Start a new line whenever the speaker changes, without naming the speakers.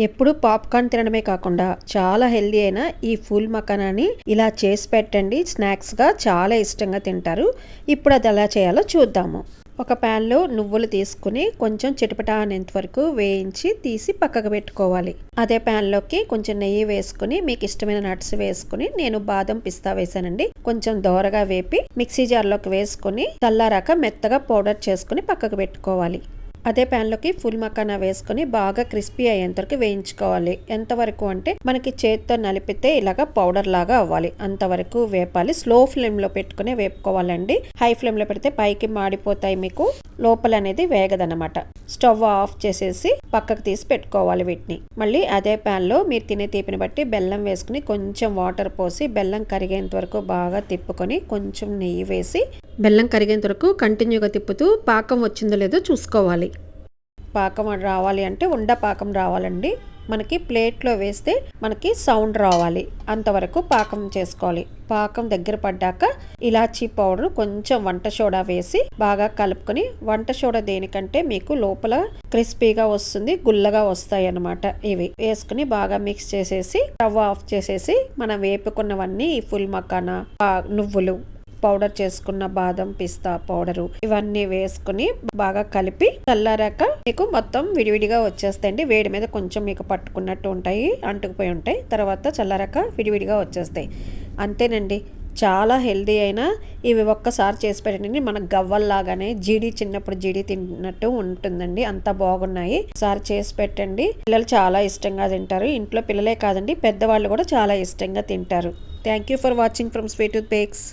ఎప్పుడు పాప్కార్న్ తినడమే కాకుండా చాలా హెల్దీ అయిన ఈ ఫుల్ మకానాని ఇలా చేసి పెట్టండి. స్నాక్స్గా చాలా ఇష్టంగా తింటారు. ఇప్పుడు అది ఎలా చేయాలో చూద్దాము. ఒక ప్యాన్లో నువ్వులు తీసుకుని కొంచెం చిటపటా అనేంత వరకు వేయించి తీసి పక్కకు పెట్టుకోవాలి. అదే ప్యాన్లోకి కొంచెం నెయ్యి వేసుకుని మీకు ఇష్టమైన నట్స్ వేసుకుని నేను బాదం పిస్తా వేసానండి కొంచెం దోరగా వేపి మిక్సీ జార్లోకి వేసుకుని చల్లారాక మెత్తగా పౌడర్ చేసుకుని పక్కకు పెట్టుకోవాలి. అదే ప్యాన్లోకి ఫుల్ మకానా వేసుకొని బాగా క్రిస్పీ అయ్యేంత వరకు వేయించుకోవాలి. ఎంతవరకు అంటే మనకి చేతితో నలిపితే ఇలాగ పౌడర్ లాగా అవ్వాలి. అంతవరకు వేపాలి. స్లో ఫ్లేమ్లో పెట్టుకుని వేపుకోవాలండి. హై ఫ్లేమ్లో పెడితే పైకి మాడిపోతాయి మీకు. లోపల అనేది వేగదనమాట స్టవ్ ఆఫ్ చేసేసి పక్కకు తీసి పెట్టుకోవాలి వీటిని. మళ్ళీ అదే ప్యాన్లో మీరు తినే తీపిని బట్టి బెల్లం వేసుకుని కొంచెం వాటర్ పోసి బెల్లం కరిగేంత వరకు బాగా తిప్పుకొని కొంచెం నెయ్యి వేసి బెల్లం కరిగేంత వరకు కంటిన్యూగా తిప్పుతూ పాకం వచ్చిందో లేదో చూసుకోవాలి. పాకం రావాలి అంటే ఉండ పాకం రావాలండి. మనకి ప్లేట్లో వేస్తే మనకి సౌండ్ రావాలి. అంతవరకు పాకం చేసుకోవాలి. పాకం దగ్గర పడ్డాక ఇలాచీ పౌడర్ కొంచెం వంట సోడా వేసి బాగా కలుపుకొని వంట సోడా దేనికంటే మీకు లోపల క్రిస్పీగా వస్తుంది గుల్లగా వస్తాయి అన్నమాట ఇవి. వేసుకుని బాగా మిక్స్ చేసేసి స్టవ్ ఆఫ్ చేసేసి మనం వేపుకున్నవన్నీ ఈ ఫుల్ మకాన నువ్వులు పౌడర్ చేసుకున్న బాదం పిస్తా పౌడరు ఇవన్నీ వేసుకుని బాగా కలిపి చల్లారాక మీకు మొత్తం విడివిడిగా వచ్చేస్తాయండి. వేడి మీద కొంచెం మీకు పట్టుకున్నట్టు ఉంటాయి అంటుకుపోయి ఉంటాయి. తర్వాత చల్లారాక విడివిడిగా వచ్చేస్తాయి. అంతేనండి. చాలా హెల్దీ అయినా ఇవి ఒక్కసారి చేసి పెట్టండి. మన గవ్వల్లాగానే జీడి చిన్నప్పుడు జీడి తిన్నట్టు ఉంటుందండి. అంత బాగున్నాయి. ఒకసారి చేసి పెట్టండి. పిల్లలు చాలా ఇష్టంగా తింటారు. ఇంట్లో పిల్లలే కాదండి పెద్దవాళ్ళు కూడా చాలా ఇష్టంగా తింటారు. Thank you for watching from sweet bakes.